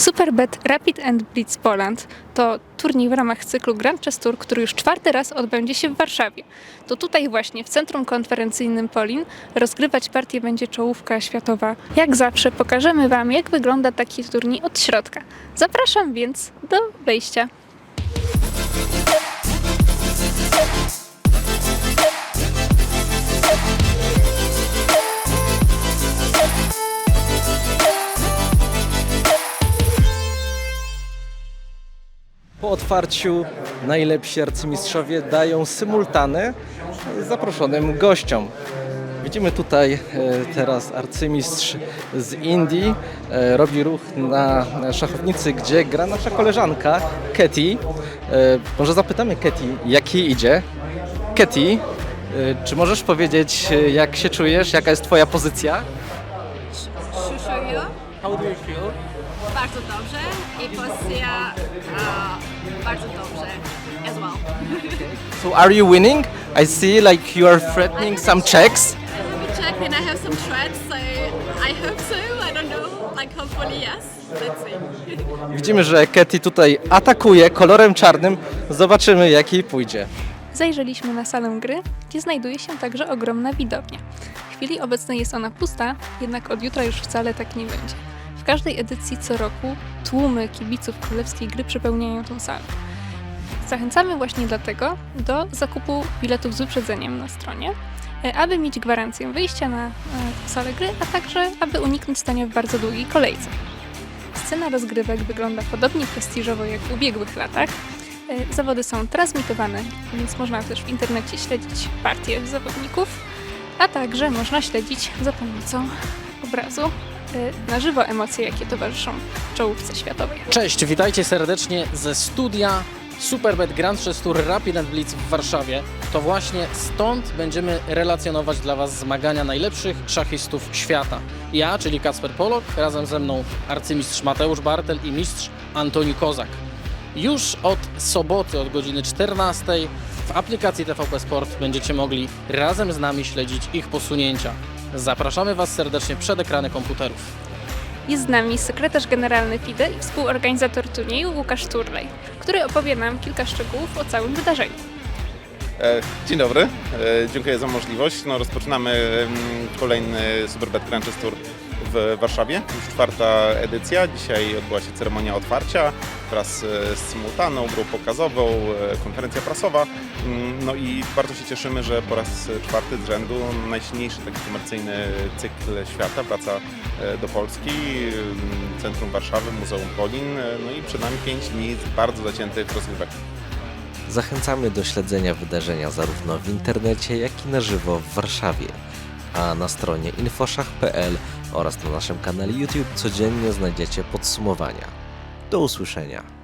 Superbet Rapid and Blitz Poland to turniej w ramach cyklu Grand Chess Tour, który już czwarty raz odbędzie się w Warszawie. To tutaj właśnie w Centrum Konferencyjnym Polin rozgrywać partię będzie czołówka światowa. Jak zawsze pokażemy Wam, jak wygląda taki turniej od środka. Zapraszam więc do wejścia. Po otwarciu najlepsi arcymistrzowie dają symultany zaproszonym gościom. Widzimy tutaj e, teraz arcymistrz z Indii, e, robi ruch na szachownicy, gdzie gra nasza koleżanka Keti. E, Może zapytamy Keti, jak jej idzie? Keti, e, czy możesz powiedzieć, jak się czujesz, jaka jest twoja pozycja? How do you feel? Bardzo dobrze i pozycja e, bardzo dobrze as well. So are you winning? I see like you are threatening some checks. Let me check and I have some threads, so I hope so. I don't know. Like hopefully yes. Let's see. Widzimy, że Ketty tutaj atakuje kolorem czarnym. Zobaczymy, jak jej pójdzie. Zajrzeliśmy na salę gry, gdzie znajduje się także ogromna widownia. W chwili obecnej jest ona pusta, jednak od jutra już wcale tak nie będzie. W każdej edycji co roku tłumy kibiców królewskiej gry przepełniają tą salę. Zachęcamy właśnie dlatego do zakupu biletów z wyprzedzeniem na stronie, e, aby mieć gwarancję wyjścia na e, salę gry, a także aby uniknąć stania w bardzo długiej kolejce. Scena rozgrywek wygląda podobnie prestiżowo jak w ubiegłych latach. E, Zawody są transmitowane, więc można też w internecie śledzić partie zawodników, a także można śledzić za pomocą obrazu na żywo emocje, jakie towarzyszą czołówce światowej. Cześć, witajcie serdecznie ze studia Superbet Grand Chess Tour Rapid and Blitz w Warszawie. To właśnie stąd będziemy relacjonować dla Was zmagania najlepszych szachistów świata. Ja, czyli Kacper Polok, razem ze mną arcymistrz Mateusz Bartel i mistrz Antoni Kozak. Już od soboty, od godziny 14 w aplikacji TVP Sport będziecie mogli razem z nami śledzić ich posunięcia. Zapraszamy Was serdecznie przed ekrany komputerów. Jest z nami sekretarz generalny FIDE i współorganizator turnieju Łukasz Turlej, który opowie nam kilka szczegółów o całym wydarzeniu. E, Dzień dobry, E, dziękuję za możliwość. No, rozpoczynamy kolejny Superbet Grand Chess Tour w Warszawie. Już czwarta edycja. Dzisiaj odbyła się ceremonia otwarcia wraz e, z symultaną, grą pokazową, e, konferencja prasowa. Mm, No i bardzo się cieszymy, że po raz czwarty z rzędu najsilniejszy taki komercyjny cykl świata wraca e, do Polski. Mm, Centrum Warszawy, Muzeum Polin. No i przed nami pięć dni bardzo zaciętych rozgrywek. Zachęcamy do śledzenia wydarzenia zarówno w internecie, jak i na żywo w Warszawie. A na stronie infoszach.pl oraz na naszym kanale YouTube codziennie znajdziecie podsumowania. Do usłyszenia.